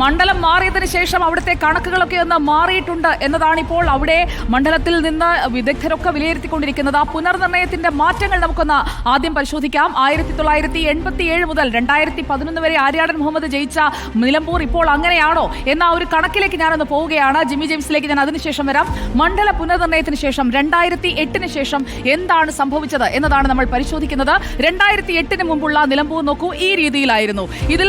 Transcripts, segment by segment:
മണ്ഡലം മാറിയതിന് ശേഷം അവിടുത്തെ കണക്കുകളൊക്കെ ഒന്ന് മാറിയിട്ടുണ്ട് എന്നതാണ് ഇപ്പോൾ അവിടെ മണ്ഡലത്തിൽ നിന്ന് വിദഗ്ധരൊക്കെ വിലയിരുത്തിക്കൊണ്ടിരിക്കുന്നത്. ആ പുനർനിർണയത്തിന്റെ മാറ്റങ്ങൾ നമുക്കൊന്ന് ആദ്യം പരിശോധിക്കാം. ആയിരത്തി തൊള്ളായിരത്തി എൺപത്തി ഏഴ് മുതൽ രണ്ടായിരത്തി പതിനൊന്ന് വരെ ആര്യാടൻ മുഹമ്മദ് ജയിച്ച നിലമ്പൂർ ഇപ്പോൾ അങ്ങനെയാണോ എന്ന ഒരു കണക്കിലേക്ക് ഞാനൊന്ന് പോവുകയാണ്. ജിമ്മി ജെയിംസിലേക്ക് ഞാൻ അതിനുശേഷം വരാം. മണ്ഡല പുനർനിർണയത്തിന് ശേഷം രണ്ടായിരത്തി എട്ടിന് ശേഷം എന്താണ് സംഭവിച്ചത് എന്നതാണ് നമ്മൾ പരിശോധിക്കുന്നത്. രണ്ടായിരത്തി എട്ടിന് മുമ്പുള്ള നിലമ്പൂർ നോക്കൂ ഈ രീതിയിലായിരുന്നു. ഇതിൽ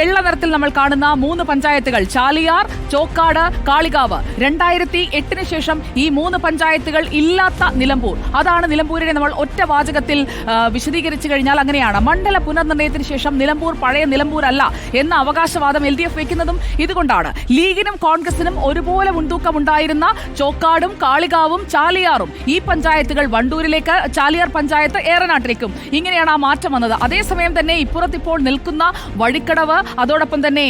വെള്ള നിറത്തിൽ നമ്മൾ കാണുന്ന മൂന്ന് പഞ്ചായത്തുകൾ. ചാലിയാർ ചോക്കാട് കാളികാവ്. രണ്ടായിരത്തി എട്ടിന് ശേഷം ഈ മൂന്ന് പഞ്ചായത്തുകൾ ഇല്ലാത്ത നിലമ്പൂർ. അതാണ് നിലമ്പൂരിനെ നമ്മൾ ഒറ്റ വാചകത്തിൽ വിശദീകരിച്ചു കഴിഞ്ഞാൽ അങ്ങനെയാണ്. മണ്ഡല പുനർനിർണയത്തിന് ശേഷം നിലമ്പൂർ പഴയ നിലമ്പൂർ അല്ല എന്ന അവകാശവാദം എൽ ഡി എഫ് വയ്ക്കുന്നതും ഇതുകൊണ്ടാണ്. ലീഗിനും കോൺഗ്രസിനും ഒരുപോലെ മുൻതൂക്കമുണ്ടായിരുന്ന ചോക്കാടും കാളികാവും ചാലിയാറും ഈ പഞ്ചായത്തുകൾ വണ്ടൂരിലേക്ക് ചാലിയാർ പഞ്ചായത്ത് ഏറനാട്ടിലേക്കും. ഇങ്ങനെയാണ് ആ മാറ്റം വന്നത്. അതേസമയം തന്നെ ഇപ്പുറത്തിപ്പോൾ നിൽക്കുന്ന വഴിക്കടവ് അതോടൊപ്പം തന്നെ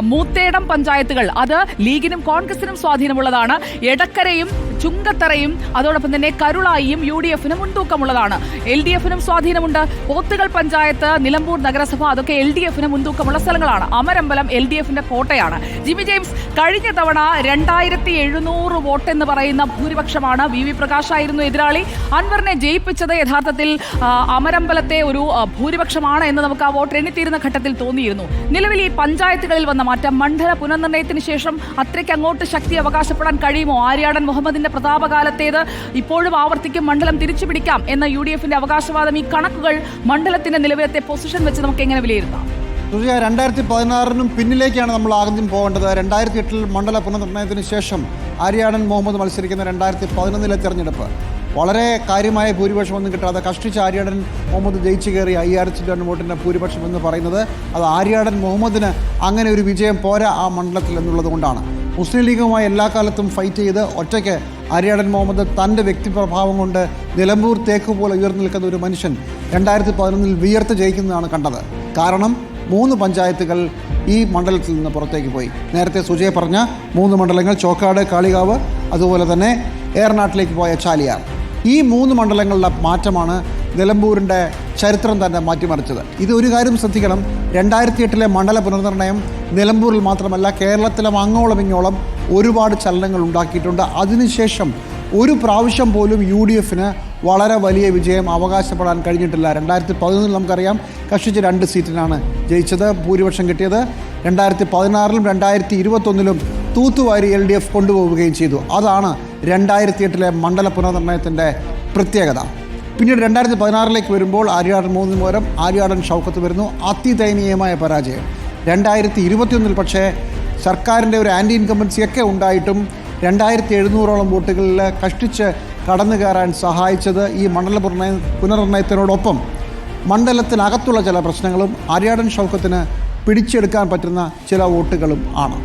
മൂത്തേടം പഞ്ചായത്തുകൾ. അത് ലീഗിനും കോൺഗ്രസിനും സ്വാധീനമുള്ളതാണ്. എടക്കരയും ചുങ്കത്തറയും അതോടൊപ്പം തന്നെ കരുളായിയും യു ഡി എഫിന് മുൻതൂക്കമുള്ളതാണ്. എൽ ഡി എഫിനും സ്വാധീനമുണ്ട്. പോത്തുകൾ പഞ്ചായത്ത് നിലമ്പൂർ നഗരസഭ അതൊക്കെ എൽ ഡി എഫിന് മുൻതൂക്കമുള്ള സ്ഥലങ്ങളാണ്. അമരമ്പലം എൽ ഡി എഫിന്റെ കോട്ടയാണ്. ജിമി ജെയിംസ് കഴിഞ്ഞ തവണ രണ്ടായിരത്തി എഴുന്നൂറ് വോട്ട് എന്ന് പറയുന്ന ഭൂരിപക്ഷമാണ് വി വി പ്രകാശ് ആയിരുന്നു എതിരാളി. അൻവറിനെ ജയിപ്പിച്ചത് യഥാർത്ഥത്തിൽ അമരമ്പലത്തെ ഒരു ഭൂരിപക്ഷമാണ് എന്ന് നമുക്ക് ആ വോട്ട് എണ്ണിത്തീരുന്ന ഘട്ടത്തിൽ തോന്നിയിരുന്നു. നിലവിൽ ഈ പഞ്ചായത്തുകളിൽ വന്ന മാറ്റം മണ്ഡല പുനർനിർണയത്തിന് ശേഷം അത്രയ്ക്ക് അങ്ങോട്ട് ശക്തി അവകാശപ്പെടാൻ കഴിയുമോ? ആര്യാടൻ മുഹമ്മദിന്റെ പ്രതാപകാലത്തേത് ഇപ്പോഴും ആവർത്തിക്കും മണ്ഡലം തിരിച്ചു പിടിക്കാം എന്ന യു ഡി എഫിന്റെ അവകാശവാദം ഈ കണക്കുകൾ മണ്ഡലത്തിന്റെ നിലവിലത്തെ പൊസിഷൻ വെച്ച് നമുക്ക് എങ്ങനെ വിലയിരുത്താം? സുജിയ രണ്ടായിരത്തി പതിനാറിനും പിന്നിലേക്കാണ് നമ്മൾ ആദ്യം പോകേണ്ടത്. രണ്ടായിരത്തി എട്ടിൽ മണ്ഡല പുനർനിർണയത്തിന് ശേഷം ആര്യാടൻ മുഹമ്മദ് മത്സരിക്കുന്ന രണ്ടായിരത്തി പതിനൊന്നിലെ തെരഞ്ഞെടുപ്പ്. വളരെ കാര്യമായ ഭൂരിപക്ഷം ഒന്നും കിട്ടാതെ കഷ്ടിച്ച് ആര്യാടൻ മുഹമ്മദ് ജയിച്ചു കയറി അയ്യായിരത്തി രണ്ട് വോട്ടിന്റെ ഭൂരിപക്ഷം എന്ന് പറയുന്നത്. അത് ആര്യാടൻ മുഹമ്മദിന് അങ്ങനെ ഒരു വിജയം പോരാ ആ മണ്ഡലത്തിൽ എന്നുള്ളത് കൊണ്ടാണ്. മുസ്ലിം ലീഗുമായി എല്ലാ കാലത്തും ഫൈറ്റ് ചെയ്ത് ഒറ്റയ്ക്ക് ആര്യാടൻ മുഹമ്മദ് തന്റെ വ്യക്തിപ്രഭാവം കൊണ്ട് നിലമ്പൂർ തേക്ക് പോലെ ഉയർന്നു നിൽക്കുന്ന ഒരു മനുഷ്യൻ രണ്ടായിരത്തി പതിനൊന്നിൽ വിയർത്ത് ജയിക്കുന്നതാണ് കണ്ടത്. കാരണം മൂന്ന് പഞ്ചായത്തുകൾ ഈ മണ്ഡലത്തിൽ നിന്ന് പുറത്തേക്ക് പോയി. നേരത്തെ സുജയ പറഞ്ഞ മൂന്ന് മണ്ഡലങ്ങൾ ചോക്കാട് കാളികാവ് അതുപോലെ തന്നെ ഏറനാട്ടിലേക്ക് പോയ ചാലിയാർ. ഈ മൂന്ന് മണ്ഡലങ്ങളുടെ മാറ്റമാണ് നിലമ്പൂരിന്റെ ചരിത്രം തന്നെ മാറ്റിമറിച്ചത്. ഇത് ഒരു കാര്യം ശ്രദ്ധിക്കണം. രണ്ടായിരത്തി എട്ടിലെ മണ്ഡല പുനർനിർണയം നിലമ്പൂരിൽ മാത്രമല്ല കേരളത്തിലെ അങ്ങോളം ഇങ്ങോളം ഒരുപാട് ചലനങ്ങൾ ഉണ്ടാക്കിയിട്ടുണ്ട്. അതിനുശേഷം ഒരു പ്രാവശ്യം പോലും യു ഡി എഫിന് വളരെ വലിയ വിജയം അവകാശപ്പെടാൻ കഴിഞ്ഞിട്ടില്ല. രണ്ടായിരത്തി പതിനൊന്നിൽ നമുക്കറിയാം കഷ്ടിച്ച് രണ്ട് സീറ്റിനാണ് ജയിച്ചത് ഭൂരിപക്ഷം കിട്ടിയത്. രണ്ടായിരത്തി പതിനാറിലും രണ്ടായിരത്തി ഇരുപത്തൊന്നിലും തൂത്തുവാരി എൽ ഡി എഫ് കൊണ്ടുപോവുകയും ചെയ്തു. അതാണ് രണ്ടായിരത്തി എട്ടിലെ മണ്ഡല പുനർനിർണയത്തിന്റെ പ്രത്യേകത. പിന്നീട് രണ്ടായിരത്തി പതിനാറിലേക്ക് വരുമ്പോൾ ആര്യാടൻ മൂന്നിന് പകരം ആര്യാടൻ ഷൗക്കത്ത് വരുന്നു. അതിദയനീയമായ പരാജയം. രണ്ടായിരത്തി ഇരുപത്തിയൊന്നിൽ പക്ഷേ സർക്കാരിന്റെ ഒരു ആന്റി ഇൻകമ്പൻസി ഒക്കെ ഉണ്ടായിട്ടും രണ്ടായിരത്തി എഴുന്നൂറോളം വോട്ടുകളിൽ കഷ്ടിച്ച് കടന്നു കയറാൻ സഹായിച്ചത് ഈ മണ്ഡല പുനർനയ പുനർനിർണയത്തിനോടൊപ്പം മണ്ഡലത്തിനകത്തുള്ള ചില പ്രശ്നങ്ങളും ആര്യാടൻ ഷൗക്കത്തിന് പിടിച്ചെടുക്കാൻ പറ്റുന്ന ചില വോട്ടുകളും ആണ്.